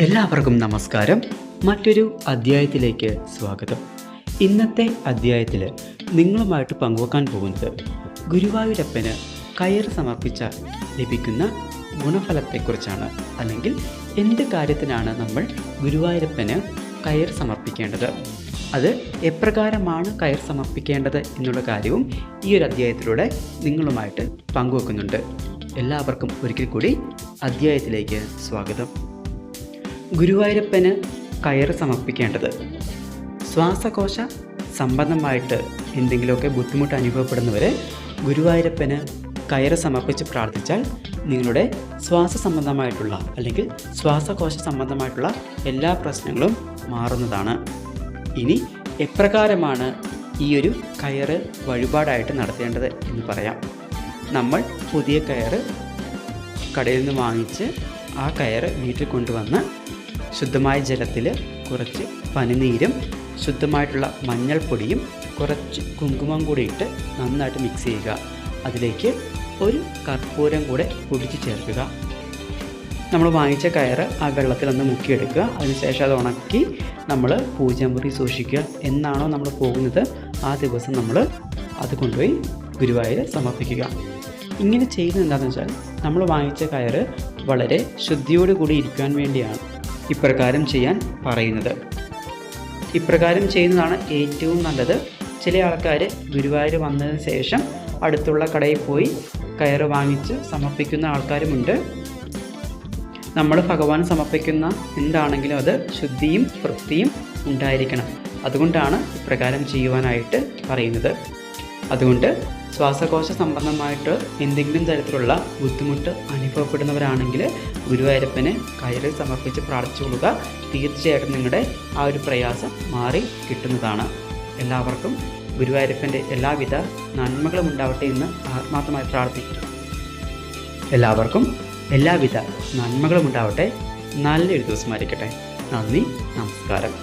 എല്ലാവർക്കും നമസ്കാരം. മറ്റൊരു അധ്യായത്തിലേക്ക് സ്വാഗതം. ഇന്നത്തെ അധ്യായത്തിൽ നിങ്ങളുമായിട്ട് പങ്കുവെക്കാൻ പോകുന്നത് ഗുരുവായൂരപ്പന് കയർ സമർപ്പിച്ച ലഭിക്കുന്ന ഗുണഫലത്തെക്കുറിച്ചാണ്. അല്ലെങ്കിൽ എന്ത് കാര്യത്തിനാണ് നമ്മൾ ഗുരുവായൂരപ്പന് കയർ സമർപ്പിക്കേണ്ടത്? അത് എപ്രകാരമാണ് കയർ സമർപ്പിക്കേണ്ടത് എന്നുള്ള കാര്യവും ഈ ഒരു അധ്യായത്തിലൂടെ നിങ്ങളുമായിട്ട് പങ്കുവെക്കുന്നുണ്ട്. എല്ലാവർക്കും ഒരിക്കൽ കൂടി അധ്യായത്തിലേക്ക് സ്വാഗതം. ഗുരുവായൂരപ്പന് കയറ് സമർപ്പിക്കേണ്ടത്. ശ്വാസകോശ സംബന്ധമായിട്ട് എന്തെങ്കിലുമൊക്കെ ബുദ്ധിമുട്ട് അനുഭവപ്പെടുന്നവർ ഗുരുവായൂരപ്പന് കയറ് സമർപ്പിച്ച് പ്രാർത്ഥിച്ചാൽ നിങ്ങളുടെ ശ്വാസ സംബന്ധമായിട്ടുള്ള അല്ലെങ്കിൽ ശ്വാസകോശ സംബന്ധമായിട്ടുള്ള എല്ലാ പ്രശ്നങ്ങളും മാറുന്നതാണ്. ഇനി എപ്രകാരമാണ് ഈ ഒരു കയറ് വഴിപാടായിട്ട് നടത്തേണ്ടത് എന്ന് പറയാം. നമ്മൾ പുതിയ കയറ് കടയിൽ നിന്ന് വാങ്ങിച്ച് ആ കയറ് വീട്ടിൽ കൊണ്ടുവന്ന് ശുദ്ധമായ ജലത്തിൽ കുറച്ച് പനിനീരും ശുദ്ധമായിട്ടുള്ള മഞ്ഞൾപ്പൊടിയും കുറച്ച് കുങ്കുമം കൂടി ഇട്ട് നന്നായിട്ട് മിക്സ് ചെയ്യുക. അതിലേക്ക് ഒരു കർപ്പൂരം കൂടെ പൊടിച്ച് ചേർക്കുക. നമ്മൾ വാങ്ങിച്ച കയറ് ആ വെള്ളത്തിലൊന്ന് മുക്കിയെടുക്കുക. അതിനുശേഷം അത് ഉണക്കി നമ്മൾ പൂജാമുറി സൂക്ഷിക്കുക. എന്നാണോ നമ്മൾ പോകുന്നത് ആ ദിവസം നമ്മൾ അത് കൊണ്ടുപോയി ഗുരുവായൂർ സമർപ്പിക്കുക. ഇങ്ങനെ ചെയ്യുന്നത് എന്താണെന്ന് വെച്ചാൽ നമ്മൾ വാങ്ങിച്ച കയറ് വളരെ ശുദ്ധിയോടുകൂടി ഇരിക്കാൻ വേണ്ടിയാണ്. ഇപ്രകാരം ചെയ്യാൻ പറയുന്നത്. ഇപ്രകാരം ചെയ്യുന്നതാണ് ഏറ്റവും നല്ലത്. ചില ആൾക്കാർ ഗുരുവായൂർ വന്നതിന് ശേഷം അടുത്തുള്ള കടയിൽ പോയി കയറ് വാങ്ങിച്ച് സമർപ്പിക്കുന്ന ആൾക്കാരുമുണ്ട്. നമ്മൾ ഭഗവാൻ സമർപ്പിക്കുന്ന എന്താണെങ്കിലും അത് ശുദ്ധിയും വൃത്തിയും ഉണ്ടായിരിക്കണം. അതുകൊണ്ടാണ് ഇപ്രകാരം ചെയ്യുവാനായിട്ട് പറയുന്നത്. അതുകൊണ്ട് ശ്വാസകോശ സംബന്ധമായിട്ട് എന്തെങ്കിലും തരത്തിലുള്ള ബുദ്ധിമുട്ട് അനുഭവപ്പെടുന്നവരാണെങ്കിൽ ഗുരുവായൂരപ്പന് കയറിൽ സമർപ്പിച്ച് പ്രാർത്ഥിച്ചുകൊള്ളുക തീർച്ചയായിട്ടും നിങ്ങളുടെ ആ ഒരു പ്രയാസം മാറി കിട്ടുന്നതാണ്. എല്ലാവർക്കും ഗുരുവായൂരപ്പന്റെ എല്ലാവിധ നന്മകളും ഉണ്ടാവട്ടെ എന്ന് ആത്മാർത്ഥമായി പ്രാർത്ഥിക്കുന്നു. എല്ലാവർക്കും എല്ലാവിധ നന്മകളും ഉണ്ടാവട്ടെ. നല്ലൊരു ദിവസമായിരിക്കട്ടെ നന്ദി നമസ്കാരം.